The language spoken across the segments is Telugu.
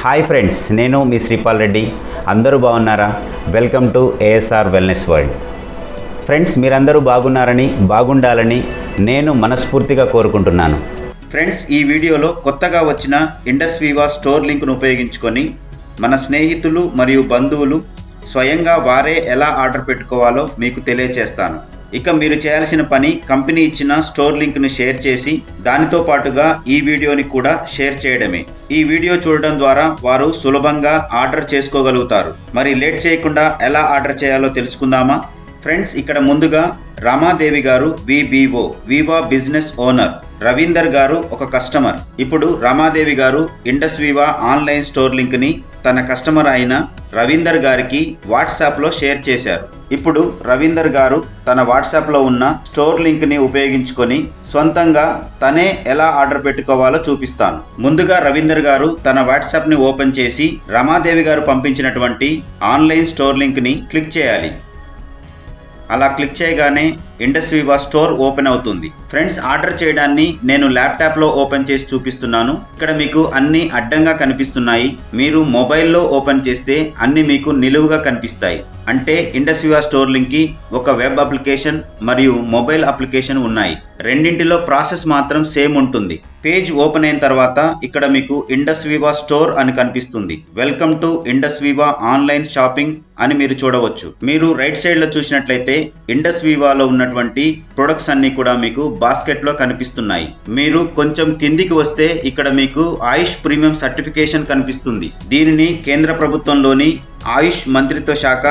హాయ్ ఫ్రెండ్స్ నేను మీ శ్రీపాల్ రెడ్డి. అందరూ బాగున్నారా? Welcome to ASR wellness world friends మీరందరూ బాగున్నారని బాగుండాలని నేను మనస్ఫూర్తిగా కోరుకుంటున్నాను. ఫ్రెండ్స్ ఈ వీడియోలో కొత్తగా వచ్చిన ఇండస్ వివా స్టోర్ లింక్ను ఉపయోగించుకొని మన స్నేహితులు మరియు బంధువులు స్వయంగా వారే ఎలా ఆర్డర్ పెట్టుకోవాలో మీకు తెలియచేస్తాను. ఇక మీరు చేయాల్సిన పని కంపెనీ ఇచ్చిన స్టోర్ లింక్ను షేర్ చేసి దానితో పాటుగా ఈ వీడియోని కూడా షేర్ చేయడమే. ఈ వీడియో చూడడం ద్వారా వారు సులభంగా ఆర్డర్ చేసుకోగలుగుతారు. మరి లేట్ చేయకుండా ఎలా ఆర్డర్ చేయాలో తెలుసుకుందామా? ఫ్రెండ్స్ ఇక్కడ ముందుగా Ramadevi garu VBO Viva business owner Ravinder garu ఒక కస్టమర్. ఇప్పుడు రమాదేవి గారు ఇండస్ వివా ఆన్లైన్ స్టోర్ లింక్ని తన కస్టమర్ అయిన రవీందర్ గారికి వాట్సాప్లో షేర్ చేశారు. ఇప్పుడు రవీందర్ గారు తన వాట్సాప్లో ఉన్న స్టోర్ లింక్ని ఉపయోగించుకొని స్వంతంగా తనే ఎలా ఆర్డర్ పెట్టుకోవాలో చూపిస్తాను. ముందుగా రవీందర్ గారు తన వాట్సాప్ని ఓపెన్ చేసి రమాదేవి గారు పంపించినటువంటి ఆన్లైన్ స్టోర్ లింక్ని క్లిక్ చేయాలి. అలా క్లిక్ చేయగానే ఇండస్ వివా స్టోర్ ఓపెన్ అవుతుంది. ఫ్రెండ్స్ ఆర్డర్ చేయడాన్ని నేను ల్యాప్టాప్లో ఓపెన్ చేసి చూపిస్తున్నాను. ఇక్కడ మీకు అన్ని అడ్డంగా కనిపిస్తున్నాయి. మీరు మొబైల్లో ఓపెన్ చేస్తే అన్ని మీకు నిలువుగా కనిపిస్తాయి. అంటే ఇండస్ వివా స్టోర్ లింక్కి ఒక వెబ్ అప్లికేషన్ మరియు మొబైల్ అప్లికేషన్ ఉన్నాయి. రెండింటిలో ప్రాసెస్ మాత్రం సేమ్ ఉంటుంది. పేజ్ ఓపెన్ అయిన తర్వాత ఇక్కడ మీకు ఇండస్ వివా స్టోర్ అని కనిపిస్తుంది. Welcome to Indus Viva online shopping అని మీరు చూడవచ్చు. మీరు రైట్ సైడ్లో చూసినట్లయితే ఇండస్ వివాలో ఉన్నటువంటి ప్రొడక్ట్స్ అన్ని కూడా మీకు బాస్కెట్లో కనిపిస్తున్నాయి. మీరు కొంచెం కిందికి వస్తే ఇక్కడ మీకు ఆయుష్ ప్రీమియం సర్టిఫికేషన్ కనిపిస్తుంది. దీనిని కేంద్ర ప్రభుత్వంలోని ఆయుష్ మంత్రిత్వ శాఖ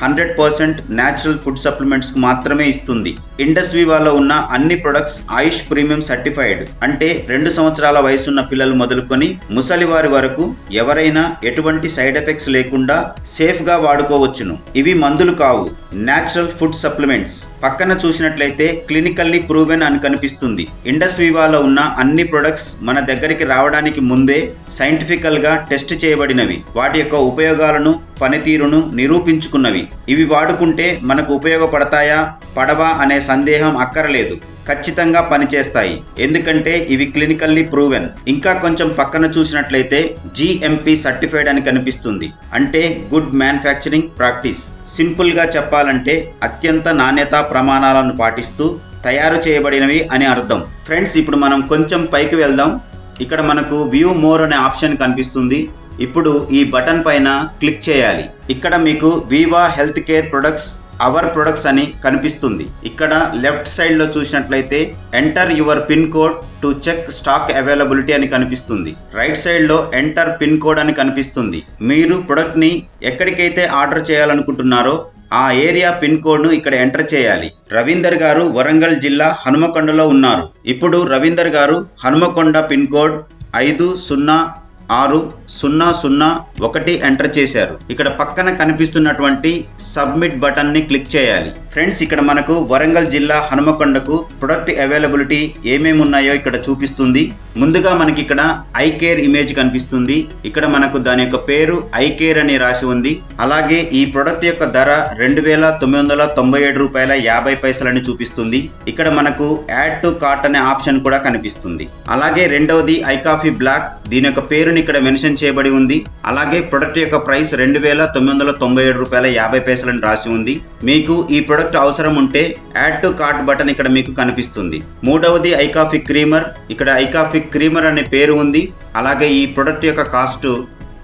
హండ్రెడ్ పర్సెంట్ న్యాచురల్ ఫుడ్ సప్లిమెంట్స్కి మాత్రమే ఇస్తుంది. ఇండస్ వివాలో ఉన్న అన్ని ప్రొడక్ట్స్ ఆయుష్ ప్రీమియం సర్టిఫైడ్ అంటే రెండు సంవత్సరాల వయసున్న పిల్లలు మొదలుకొని ముసలి వారి వరకు ఎవరైనా ఎటువంటి సైడ్ ఎఫెక్ట్స్ లేకుండా సేఫ్గా వాడుకోవచ్చును. ఇవి మందులు కావు. న్యాచురల్ ఫుడ్ సప్లిమెంట్స్ పక్కన చూసినట్లయితే క్లినికల్లీ ప్రూవెన్ అని కనిపిస్తుంది. ఇండస్ వివాలో ఉన్న అన్ని ప్రొడక్ట్స్ మన దగ్గరికి రావడానికి ముందే సైంటిఫికల్గా టెస్ట్ చేయబడినవి. వాటి యొక్క ఉపయోగాలను పనితీరును నిరూపించుకున్నవి. ఇవి వాడుకుంటే మనకు ఉపయోగపడతాయా? పడవా అనే సందేహం అక్కరలేదు. ఖచ్చితంగా పనిచేస్తాయి. ఎందుకంటే ఇవి క్లినికల్లీ ప్రూవెన్. ఇంకా కొంచెం పక్కన చూసినట్లయితే జిఎంపి సర్టిఫైడ్ అని కనిపిస్తుంది. అంటే గుడ్ మ్యానుఫ్యాక్చరింగ్ ప్రాక్టీస్. సింపుల్గా చెప్పాలంటే అత్యంత నాణ్యతా ప్రమాణాలను పాటిస్తూ తయారు చేయబడినవి అని అర్థం. ఫ్రెండ్స్ ఇప్పుడు మనం కొంచెం పైకి వెళ్దాం. ఇక్కడ మనకు వ్యూ మోర్ అనే ఆప్షన్ కనిపిస్తుంది. ఇప్పుడు ఈ బటన్ పైన క్లిక్ చేయాలి. ఇక్కడ మీకు Viva health care products our products అని కనిపిస్తుంది. ఇక్కడ లెఫ్ట్ సైడ్లో చూసినట్లయితే enter your pin code to check stock availability అని కనిపిస్తుంది. రైట్ సైడ్లో ఎంటర్ పిన్ కోడ్ అని కనిపిస్తుంది. మీరు ప్రొడక్ట్ని ఎక్కడికైతే ఆర్డర్ చేయాలనుకుంటున్నారో ఆ ఏరియా పిన్ కోడ్ను ఇక్కడ ఎంటర్ చేయాలి. రవీందర్ గారు వరంగల్ జిల్లా హనుమకొండలో ఉన్నారు. ఇప్పుడు రవీందర్ గారు హనుమకొండ పిన్ కోడ్ ఐదు సున్నా ఆరు సున్నా సున్నా ఒకటి ఎంటర్ చేశారు. ఇక్కడ పక్కన కనిపిస్తున్నటువంటి సబ్మిట్ బటన్ని క్లిక్ చేయాలి. ఫ్రెండ్స్ ఇక్కడ మనకు వరంగల్ జిల్లా హనుమకొండకు ప్రొడక్ట్ అవైలబిలిటీ ఏమేమి ఉన్నాయో ఇక్కడ చూపిస్తుంది. ముందుగా మనకి ఇక్కడ ఐ కేర్ ఇమేజ్ కనిపిస్తుంది. ఇక్కడ మనకు దాని యొక్క పేరు ఐ కేర్ అని రాసి ఉంది. అలాగే ఈ ప్రొడక్ట్ యొక్క ధర రెండు వేల తొమ్మిది వందల తొంభై ఏడు రూపాయల యాభై పైసలని చూపిస్తుంది. ఇక్కడ మనకు యాడ్ టు కార్ట్ అనే ఆప్షన్ కూడా కనిపిస్తుంది. అలాగే రెండవది ఐ కాఫీ బ్లాక్. దీని యొక్క పేరుని ఇక్కడ మెన్షన్ చేయబడి ఉంది. అలాగే ప్రొడక్ట్ యొక్క ప్రైస్ రెండు వేల తొమ్మిది వందల తొంభై ఏడు రూపాయల యాభై పైసలని రాసి ఉంది. మీకు ఈ ప్రొడక్ట్ ప్రోడక్ట్ అవసరం ఉంటే యాడ్ టు కార్ట్ బటన్ ఇక్కడ మీకు కనిపిస్తుంది. మూడవది ఐకాఫిక్ క్రీమర్. ఇక్కడ ఐకాఫిక్ క్రీమర్ అనే పేరు ఉంది. అలాగే ఈ ప్రోడక్ట్ యొక్క కాస్ట్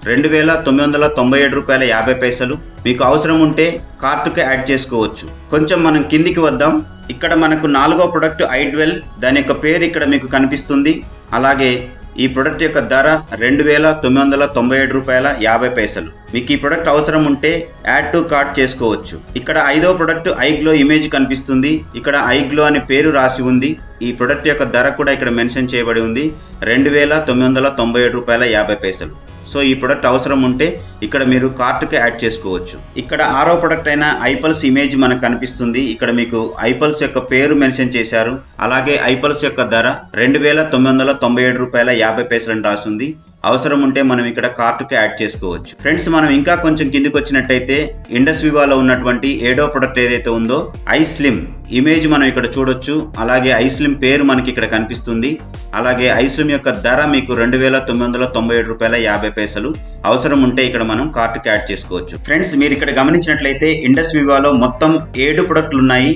రెండు వేల తొమ్మిది వందల తొంభై ఏడు రూపాయల యాభై పైసలు. మీకు అవసరం ఉంటే కార్టుకి యాడ్ చేసుకోవచ్చు. కొంచెం మనం కిందికి వద్దాం. ఇక్కడ మనకు నాలుగో ప్రొడక్ట్ ఐడ్వెల్ దాని యొక్క పేరు ఇక్కడ మీకు కనిపిస్తుంది. అలాగే ఈ ప్రొడక్ట్ యొక్క ధర రెండు వేల తొమ్మిది వందల తొంభై ఏడు రూపాయల యాభై పైసలు. మీకు ఈ ప్రొడక్ట్ అవసరం ఉంటే యాడ్ టు కార్ట్ చేసుకోవచ్చు. ఇక్కడ ఐదో ప్రొడక్ట్ ఐగ్లో ఇమేజ్ కనిపిస్తుంది. ఇక్కడ ఐగ్లో అనే పేరు రాసి ఉంది. ఈ ప్రొడక్ట్ యొక్క ధర కూడా ఇక్కడ మెన్షన్ చేయబడి ఉంది. రెండు వేల తొమ్మిది వందల తొంభై ఏడు రూపాయల యాభై పైసలు. సో ఈ ప్రొడక్ట్ అవసరం ఉంటే ఇక్కడ మీరు కార్ట్కి యాడ్ చేసుకోవచ్చు. ఇక్కడ ఆరో ప్రొడక్ట్ అయిన ఐపల్స్ ఇమేజ్ మనకు కనిపిస్తుంది. ఇక్కడ మీకు ఐపల్స్ యొక్క పేరు మెన్షన్ చేశారు. అలాగే ఐపల్స్ యొక్క ధర రెండు వేల తొమ్మిది వందల తొంభై ఏడు రూపాయల యాభై పైసలని రాసింది. అవసరం ఉంటే మనం ఇక్కడ కార్టుకి యాడ్ చేసుకోవచ్చు. ఫ్రెండ్స్ మనం ఇంకా కొంచెం కిందికి వచ్చినట్టయితే ఇండస్ వివాలో ఉన్నటువంటి ఏడో ప్రొడక్ట్ ఏదైతే ఉందో ఐ స్లిమ్. ఇమేజ్ మనం ఇక్కడ చూడొచ్చు. అలాగే ఐ స్లిమ్ పేరు మనకి ఇక్కడ కనిపిస్తుంది. అలాగే ఐ స్లిమ్ యొక్క ధర మీకు రెండు వేల తొమ్మిది వందల తొంభై ఏడు రూపాయల యాభై పైసలు. అవసరం ఉంటే ఇక్కడ మనం కార్టుకి యాడ్ చేసుకోవచ్చు. ఫ్రెండ్స్ మీరు ఇక్కడ గమనించినట్లయితే ఇండస్ వివాలో మొత్తం ఏడు ప్రొడక్ట్లు ఉన్నాయి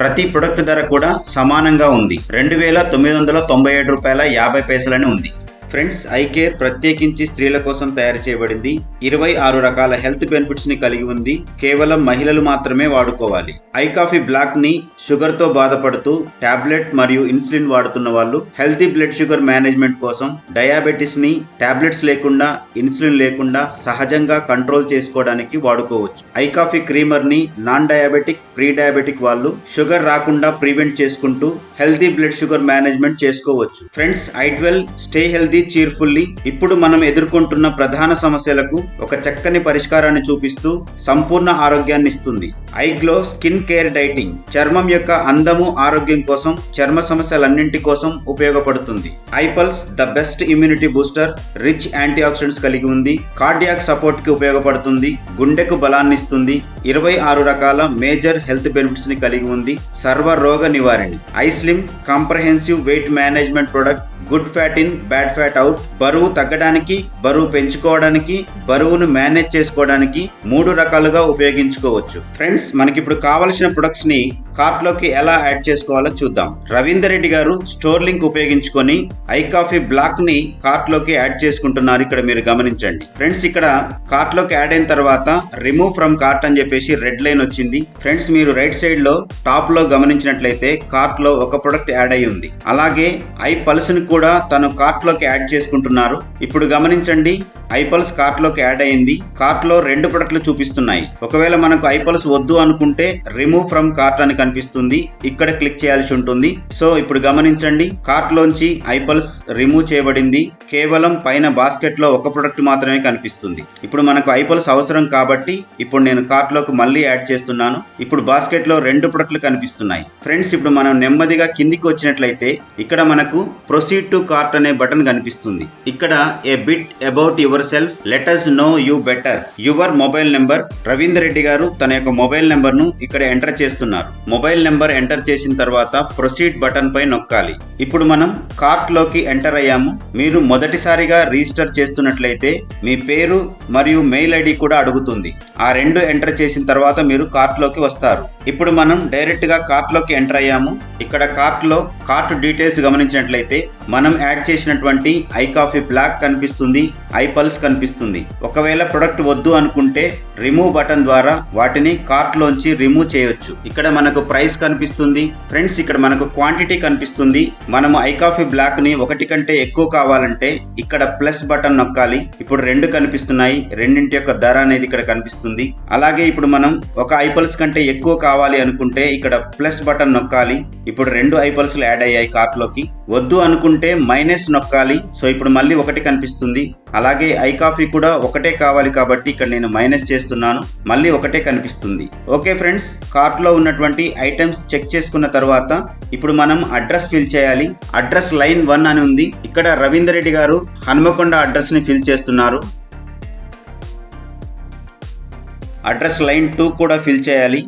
ప్రతి ప్రొడక్ట్ ధర కూడా సమానంగా ఉంది. రెండు వేల తొమ్మిది వందల తొంభై ఏడు రూపాయల యాభై పైసలని ఉంది. ఫ్రెండ్స్ ఐ కేర్ ప్రత్యేకించి స్త్రీల కోసం తయారు చేయబడింది. ఇరవై ఆరు రకాల హెల్త్ బెనిఫిట్స్ని కలిగి ఉంది. కేవలం మహిళలు మాత్రమే వాడుకోవాలి. ఐ కాఫీ బ్లాక్ని షుగర్తో బాధపడుతూ టాబ్లెట్ మరియు ఇన్సులిన్ వాడుతున్న వాళ్ళు హెల్తీ బ్లడ్ షుగర్ మేనేజ్మెంట్ కోసం డయాబెటిస్ని టాబ్లెట్స్ లేకుండా ఇన్సులిన్ లేకుండా సహజంగా కంట్రోల్ చేసుకోవడానికి వాడుకోవచ్చు. ఐ కాఫీ క్రీమర్ని నాన్ డయాబెటిక్ ప్రీ డయాబెటిక్ వాళ్ళు షుగర్ రాకుండా ప్రివెంట్ చేసుకుంటూ హెల్తీ బ్లడ్ షుగర్ మేనేజ్మెంట్ చేసుకోవచ్చు. Friends I twelve stay healthy cheerfully ఇప్పుడు మనం ఎదుర్కొంటున్న ప్రధాన సమస్యలకు ఒక చక్కని పరిష్కారాన్ని చూపిస్తూ సంపూర్ణ ఆరోగ్యాన్ని ఇస్తుంది. ఐగ్లో స్కిన్ కేర్ డైటింగ్ చర్మం యొక్క అందము ఆరోగ్యం కోసం చర్మ సమస్యలన్నింటి కోసం ఉపయోగపడుతుంది. IPulse the best immunity booster rich anti oxidants కలిగి ఉంది. కార్డియాక్ సపోర్ట్కి ఉపయోగపడుతుంది. గుండెకు బలాన్ని ఇస్తుంది. ఇరవై ఆరు రకాల మేజర్ హెల్త్ బెనిఫిట్స్ని కలిగి ఉంది. సర్వ రోగ నివారణి. ISlim comprehensive weight management product good fat in bad fat out. బరువు తగ్గడానికి బరువు పెంచుకోవడానికి బరువును మేనేజ్ చేసుకోవడానికి మూడు రకాలుగా ఉపయోగించుకోవచ్చు. ఫ్రెండ్స్ మనకి ఇప్పుడు కావలసిన ప్రొడక్ట్స్ని కార్ట్లోకి ఎలా యాడ్ చేసుకోవాలో చూద్దాం. రవీందర్ రెడ్డి గారు స్టోర్ లింక్ ఉపయోగించుకొని ఐ కాఫీ బ్లాక్ని కార్ట్లోకి యాడ్ చేసుకుంటున్నారు. ఇక్కడ మీరు గమనించండి. ఫ్రెండ్స్ ఇక్కడ కార్ట్లోకి యాడ్ అయిన తర్వాత రిమూవ్ ఫ్రమ్ కార్ట్ అని చెప్పేసి రెడ్ లైన్ వచ్చింది. ఫ్రెండ్స్ మీరు రైట్ సైడ్లో టాప్లో గమనించినట్లయితే కార్ట్లో ఒక ప్రొడక్ట్ యాడ్ అయి ఉంది. అలాగే ఐ పల్స్ని కూడా తను కార్ట్లోకి యాడ్ చేసుకుంటున్నారు. ఇప్పుడు గమనించండి ఐపల్స్ కార్ట్లోకి యాడ్ అయింది. కార్ట్లో రెండు ప్రొడక్ట్లు చూపిస్తున్నాయి. ఒకవేళ మనకు ఐపల్స్ వద్దు అనుకుంటే రిమూవ్ ఫ్రమ్ కార్ట్ అని కనిపిస్తుంది. ఇక్కడ క్లిక్ చేయాల్సి ఉంటుంది. సో ఇప్పుడు గమనించండి. కార్ట్ లోంచి ఐపల్స్ రిమూవ్ చేయబడింది. కేవలం పైన బాస్కెట్లో ఒక ప్రొడక్ట్ మాత్రమే కనిపిస్తుంది. ఇప్పుడు మనకు ఐపల్స్ అవసరం కాబట్టి ఇప్పుడు నేను కార్ట్లోకి మళ్ళీ యాడ్ చేస్తున్నాను. ఇప్పుడు బాస్కెట్లో రెండు ప్రొడక్ట్లు కనిపిస్తున్నాయి. ఫ్రెండ్స్ ఇప్పుడు మనం నెమ్మదిగా కిందికి వచ్చినట్లయితే ఇక్కడ మనకు ప్రొసీడ్ టు కార్ట్ అనే బటన్ కనిపిస్తుంది. ఇక్కడ a bit about yourself letters know you better your mobile number Ravinder Reddy గారు తన యొక్క మొబైల్ నెంబర్ను ఇక్కడ ఎంటర్ చేస్తున్నారు. మొబైల్ నెంబర్ ఎంటర్ చేసిన తర్వాత ప్రొసీడ్ బటన్ పై నొక్కాలి. ఇప్పుడు మనం కార్ట్లోకి ఎంటర్ అయ్యాము. మీరు మొదటిసారిగా రిజిస్టర్ చేస్తున్నట్లయితే మీ పేరు మరియు మెయిల్ ఐడి కూడా అడుగుతుంది. ఆ రెండు ఎంటర్ చేసిన తర్వాత మీరు కార్ట్లోకి వస్తారు. ఇప్పుడు మనం డైరెక్ట్గా ఎంటర్ అయ్యాము. ఇక్కడ కార్ట్లో కార్ట్ డీటెయిల్స్ గమనించినట్లయితే మనం యాడ్ చేసినటువంటి ఐ కాఫీ బ్లాక్ కనిపిస్తుంది ఐ పల్స్ కనిపిస్తుంది. ఒకవేళ ప్రొడక్ట్ వద్దు అనుకుంటే రిమూవ్ బటన్ ద్వారా వాటిని కార్ట్ లోంచి రిమూవ్ చేయొచ్చు. ఇక్కడ మనకు ప్రైస్ కనిపిస్తుంది. ఫ్రెండ్స్ ఇక్కడ మనకు క్వాంటిటీ కనిపిస్తుంది. మనము ఐ కాఫీ బ్లాక్ని ఒకటి కంటే ఎక్కువ కావాలంటే ఇక్కడ ప్లస్ బటన్ నొక్కాలి. ఇప్పుడు రెండు కనిపిస్తున్నాయి. రెండింటి యొక్క ధర అనేది ఇక్కడ కనిపిస్తుంది. అలాగే ఇప్పుడు మనం ఒక ఐపల్స్ కంటే ఎక్కువ కావాలి అనుకుంటే ఇక్కడ ప్లస్ బటన్ నొక్కాలి. ఇప్పుడు రెండు ఐపల్స్ యాడ్ అయ్యాయి కార్ట్లోకి వద్దు అనుకుంటే మైనస్ నొక్కాలి. సో ఇప్పుడు మళ్ళీ ఒకటి కనిపిస్తుంది. అలాగే ఐ కాఫీ కూడా ఒకటే కావాలి కాబట్టి ఇక్కడ నేను మైనస్ చేస్తున్నాను. మళ్ళీ ఒకటే కనిపిస్తుంది. ఓకే ఫ్రెండ్స్ కార్ట్లో ఉన్నటువంటి ఐటమ్స్ చెక్ చేసుకున్న తర్వాత ఇప్పుడు మనం అడ్రస్ ఫిల్ చేయాలి. అడ్రస్ లైన్ వన్ అని ఉంది. ఇక్కడ రవీందర్ రెడ్డి గారు హనుమకొండ అడ్రస్ని ఫిల్ చేస్తున్నారు. అడ్రస్ లైన్ టూ కూడా ఫిల్ చేయాలి.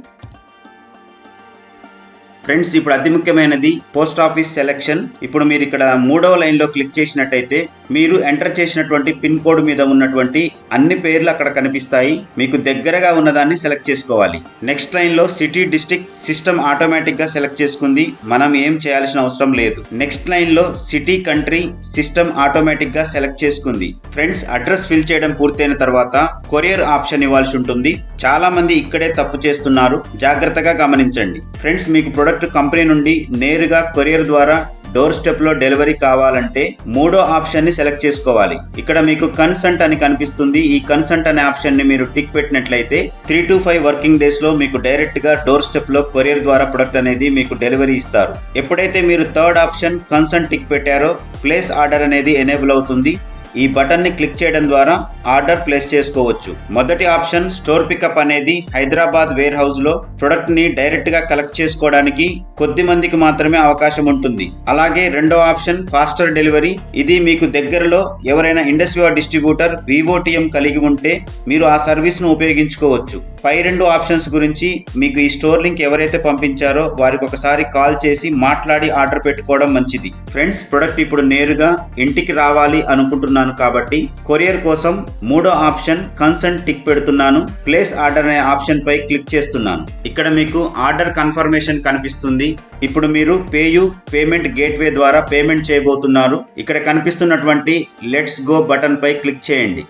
ఫ్రెండ్స్ ఇప్పుడు అతి ముఖ్యమైనది పోస్ట్ ఆఫీస్ సెలెక్షన్. ఇప్పుడు మీరు ఇక్కడ మూడవ లైన్లో క్లిక్ చేసినట్టయితే మీరు ఎంటర్ చేసినటువంటి పిన్ కోడ్ మీద ఉన్నటువంటి అన్ని పేర్లు అక్కడ కనిపిస్తాయి. మీకు దగ్గరగా ఉన్నదాన్ని సెలెక్ట్ చేసుకోవాలి. నెక్స్ట్ లైన్లో సిటీ డిస్టిక్ సిస్టమ్ ఆటోమేటిక్గా సెలెక్ట్ చేసుకుంది. మనం ఏం చేయాల్సిన అవసరం లేదు. నెక్స్ట్ లైన్లో సిటీ కంట్రీ సిస్టమ్ ఆటోమేటిక్గా సెలెక్ట్ చేసుకుంది. ఫ్రెండ్స్ అడ్రస్ ఫిల్ చేయడం పూర్తయిన తర్వాత కొరియర్ ఆప్షన్ ఇవ్వాల్సి ఉంటుంది. చాలా మంది ఇక్కడే తప్పు చేస్తున్నారు. జాగ్రత్తగా గమనించండి. ఫ్రెండ్స్ మీకు ప్రొడక్ట్ కంపెనీ నుండి నేరుగా కొరియర్ ద్వారా డోర్ స్టెప్లో డెలివరీ కావాలంటే మూడో ఆప్షన్ని సెలెక్ట్ చేసుకోవాలి. ఇక్కడ మీకు కన్సంట్ అని కనిపిస్తుంది. ఈ కన్సంట్ అనే ఆప్షన్ని మీరు టిక్ పెట్టినట్లయితే త్రీ టు ఫైవ్ వర్కింగ్ డేస్లో మీకు డైరెక్ట్గా డోర్ స్టెప్లో కొరియర్ ద్వారా ప్రొడక్ట్ అనేది మీకు డెలివరీ ఇస్తారు. ఎప్పుడైతే మీరు థర్డ్ ఆప్షన్ కన్సంట్ టిక్ పెట్టారో ప్లేస్ ఆర్డర్ అనేది ఎనేబుల్ అవుతుంది. ఈ బటన్ని క్లిక్ చేయడం ద్వారా ఆర్డర్ ప్లేస్ చేసుకోవచ్చు. మొదటి ఆప్షన్ స్టోర్ పికప్ అనేది హైదరాబాద్ వేర్ హౌస్లో ప్రొడక్ట్ని డైరెక్ట్గా కలెక్ట్ చేసుకోవడానికి కొద్ది మందికి మాత్రమే అవకాశం ఉంటుంది. అలాగే రెండో ఆప్షన్ ఫాస్టర్ డెలివరీ. ఇది మీకు దగ్గరలో ఎవరైనా ఇండస్ట్రీ డిస్ట్రిబ్యూటర్ వివోటిఎం కలిగి ఉంటే మీరు ఆ సర్వీస్ను ఉపయోగించుకోవచ్చు. పై రెండు ఆప్షన్స్ గురించి మీకు ఈ స్టోర్ లింక్ ఎవరైతే పంపించారో వారికి ఒకసారి కాల్ చేసి మాట్లాడి ఆర్డర్ పెట్టుకోవడం మంచిది. ఫ్రెండ్స్ ప్రొడక్ట్ ఇప్పుడు నేరుగా ఇంటికి రావాలి అనుకుంటున్నాను కాబట్టి కొరియర్ కోసం మూడో ఆప్షన్ కన్సెంట్ టిక్ పెడుతున్నాను. ప్లేస్ ఆర్డర్ అనే ఆప్షన్ పై క్లిక్ చేస్తున్నాను. ఇక్కడ మీకు ఆర్డర్ కన్ఫర్మేషన్ కనిపిస్తుంది. ఇప్పుడు మీరు పేయు పేమెంట్ గేట్వే ద్వారా పేమెంట్ చేయబోతున్నారు. ఇక్కడ కనిపిస్తున్నటువంటి లెట్స్ గో బటన్ పై క్లిక్ చేయండి.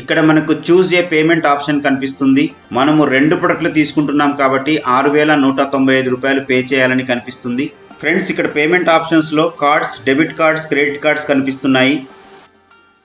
ఇక్కడ మనకు చూజ్ ఏ పేమెంట్ ఆప్షన్ కనిపిస్తుంది. మనము రెండు ప్రొడక్ట్లు తీసుకుంటున్నాం కాబట్టి ఆరు వేల నూట తొంభై ఐదు రూపాయలు పే చేయాలని కనిపిస్తుంది. ఫ్రెండ్స్ ఇక్కడ పేమెంట్ ఆప్షన్స్లో cards debit cards credit cards కనిపిస్తున్నాయి.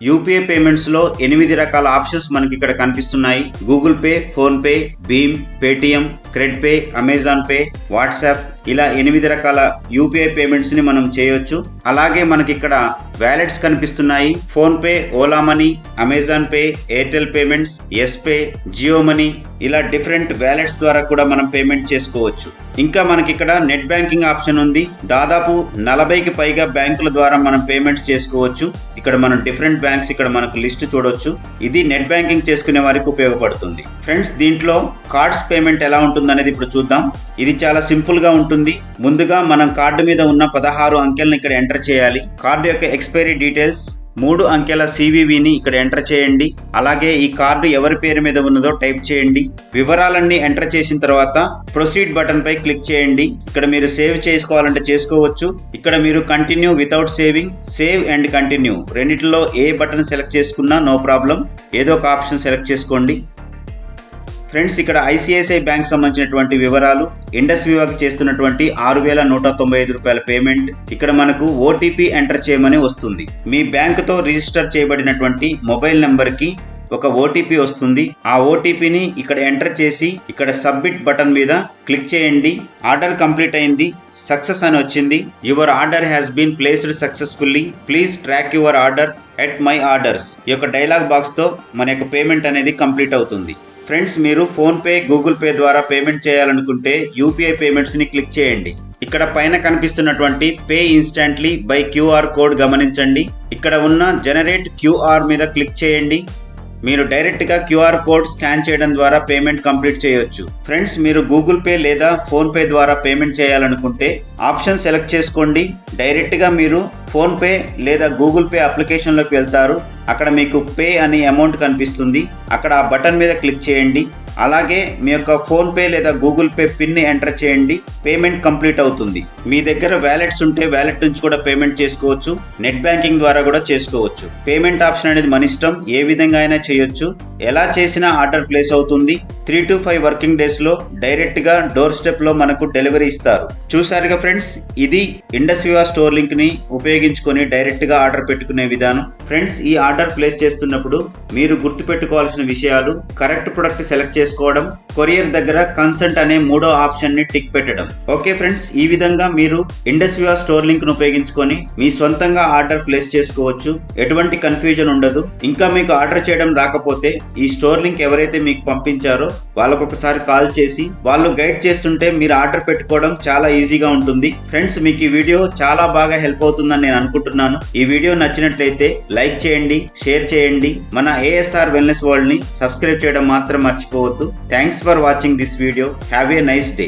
యూపీఐ పేమెంట్స్లో ఎనిమిది రకాల ఆప్షన్స్ మనకి ఇక్కడ కనిపిస్తున్నాయి. Google Pay PhonePe Bhim Paytm credit pay Amazon Pay WhatsApp ఇలా ఎనిమిది రకాల యూపీఐ పేమెంట్స్ని మనం చేయొచ్చు. అలాగే మనకి ఇక్కడ వ్యాలెట్స్ కనిపిస్తున్నాయి. PhonePe Ola money Amazon Pay Airtel payments S Pay Jio money ఇలా డిఫరెంట్ వ్యాలెట్స్ ద్వారా కూడా మనం పేమెంట్ చేసుకోవచ్చు. ఇంకా మనకి ఇక్కడ నెట్ బ్యాంకింగ్ ఆప్షన్ ఉంది. దాదాపు నలభైకి పైగా బ్యాంకుల ద్వారా మనం పేమెంట్ చేసుకోవచ్చు. ఇక్కడ మనం డిఫరెంట్ బ్యాంక్స్ ఇక్కడ మనకు లిస్ట్ చూడొచ్చు. ఇది నెట్ బ్యాంకింగ్ చేసుకునే వారికి ఉపయోగపడుతుంది. ఫ్రెండ్స్ దీంట్లో కార్డ్స్ పేమెంట్ ఎలా ఉంటుందనేది ఇప్పుడు చూద్దాం. ఇది చాలా సింపుల్గా ఉంటుంది. ముందుగా మనం కార్డు మీద ఉన్న పదహారు అంకెలను ఇక్కడ ఎంటర్ చేయాలి. కార్డు యొక్క ఎక్స్పైరీ డీటెయిల్స్ మూడు అంకెల సివివిని ఇక్కడ ఎంటర్ చేయండి. అలాగే ఈ కార్డు ఎవరి పేరు మీద ఉన్నదో టైప్ చేయండి. వివరాలన్నీ ఎంటర్ చేసిన తర్వాత ప్రొసీడ్ బటన్ పై క్లిక్ చేయండి. ఇక్కడ మీరు సేవ్ చేసుకోవాలంటే చేసుకోవచ్చు. ఇక్కడ మీరు continue without saving save and continue రెండిట్లో ఏ బటన్ సెలెక్ట్ చేసుకున్నా నో ప్రాబ్లం. ఏదో ఒక ఆప్షన్ సెలెక్ట్ చేసుకోండి. ఫ్రెండ్స్ ఇక్కడ ఐసిఐసిఐ బ్యాంక్ సంబంధించినటువంటి వివరాలు ఇండస్ వివాకి చేస్తున్నటువంటి ఆరు వేల నూట తొంభై ఐదు రూపాయల పేమెంట్ ఇక్కడ మనకు ఓటీపీ ఎంటర్ చేయమని వస్తుంది. మీ బ్యాంకుతో రిజిస్టర్ చేయబడినటువంటి మొబైల్ నెంబర్కి ఒక ఓటీపీ వస్తుంది. ఆ ఓటీపీని ఇక్కడ ఎంటర్ చేసి ఇక్కడ సబ్మిట్ బటన్ మీద క్లిక్ చేయండి. ఆర్డర్ కంప్లీట్ అయింది సక్సెస్ అని వచ్చింది. Your order has been placed successfully. Please track your order at my orders. ఈ యొక్క డైలాగ్ బాక్స్తో మన యొక్క పేమెంట్ అనేది కంప్లీట్ అవుతుంది. ఫ్రెండ్స్ మీరు ఫోన్పే గూగుల్ పే ద్వారా పేమెంట్ చేయాలనుకుంటే యూపీఐ పేమెంట్స్ని క్లిక్ చేయండి. ఇక్కడ పైన కనిపిస్తున్నటువంటి pay instantly by QR code గమనించండి. ఇక్కడ ఉన్న జనరేట్ క్యూఆర్ మీద క్లిక్ చేయండి. మీరు డైరెక్ట్గా క్యూఆర్ కోడ్ స్కాన్ చేయడం ద్వారా పేమెంట్ కంప్లీట్ చేయొచ్చు. ఫ్రెండ్స్ మీరు గూగుల్ పే లేదా ఫోన్పే ద్వారా పేమెంట్ చేయాలనుకుంటే ఆప్షన్ సెలెక్ట్ చేసుకోండి. డైరెక్ట్గా మీరు ఫోన్పే లేదా గూగుల్ పే అప్లికేషన్లోకి వెళ్తారు. అక్కడ మీకు పే అనే అమౌంట్ కనిపిస్తుంది. అక్కడ ఆ బటన్ మీద క్లిక్ చేయండి. అలాగే మీ యొక్క ఫోన్పే లేదా గూగుల్ పే పిన్ని ఎంటర్ చేయండి. పేమెంట్ కంప్లీట్ అవుతుంది. మీ దగ్గర వ్యాలెట్స్ ఉంటే వ్యాలెట్ నుంచి కూడా పేమెంట్ చేసుకోవచ్చు. నెట్ బ్యాంకింగ్ ద్వారా కూడా చేసుకోవచ్చు. పేమెంట్ ఆప్షన్ అనేది మన ఇష్టం. ఏ విధంగా అయినా చేయొచ్చు. ఎలా చేసినా ఆర్డర్ ప్లేస్ అవుతుంది. త్రీ టు ఫైవ్ వర్కింగ్ డేస్లో డైరెక్ట్గా డోర్ స్టెప్లో మనకు డెలివరీ ఇస్తారు. చూసారుగా ఫ్రెండ్స్ ఇది ఇండస్ వివా స్టోర్ లింక్ని ఉపయోగించుకొని డైరెక్ట్గా ఆర్డర్ పెట్టుకునే విధానం. ఫ్రెండ్స్ ఈ ఆర్డర్ ప్లేస్ చేస్తున్నప్పుడు మీరు గుర్తుపెట్టుకోవాల్సిన విషయాలు కరెక్ట్ ప్రొడక్ట్ సెలెక్ట్ చేసుకోవడం కొరియర్ దగ్గర కన్సెంట్ అనే మూడో ఆప్షన్ని టిక్ పెట్టడం. ఓకే ఫ్రెండ్స్ ఈ విధంగా మీరు ఇండస్ వివా స్టోర్ లింక్ను ఉపయోగించుకొని మీ సొంతంగా ఆర్డర్ ప్లేస్ చేసుకోవచ్చు. ఎటువంటి కన్ఫ్యూజన్ ఉండదు. ఇంకా మీకు ఆర్డర్ చేయడం రాకపోతే ఈ స్టోర్ లింక్ ఎవరైతే మీకు పంపించారో వాళ్ళకు ఒకసారి కాల్ చేసి వాళ్ళు గైడ్ చేస్తుంటే మీరు ఆర్డర్ పెట్టుకోవడం చాలా ఈజీగా ఉంటుంది. ఫ్రెండ్స్ మీకు ఈ వీడియో చాలా బాగా హెల్ప్ అవుతుందని నేను అనుకుంటున్నాను. ఈ వీడియో నచ్చినట్లయితే లైక్ చేయండి షేర్ చేయండి. మన ఏఎస్ఆర్ వెల్నెస్ వరల్డ్ని సబ్స్క్రైబ్ చేయడం మాత్రం మర్చిపోవద్దు. Thanks for watching this video have a nice day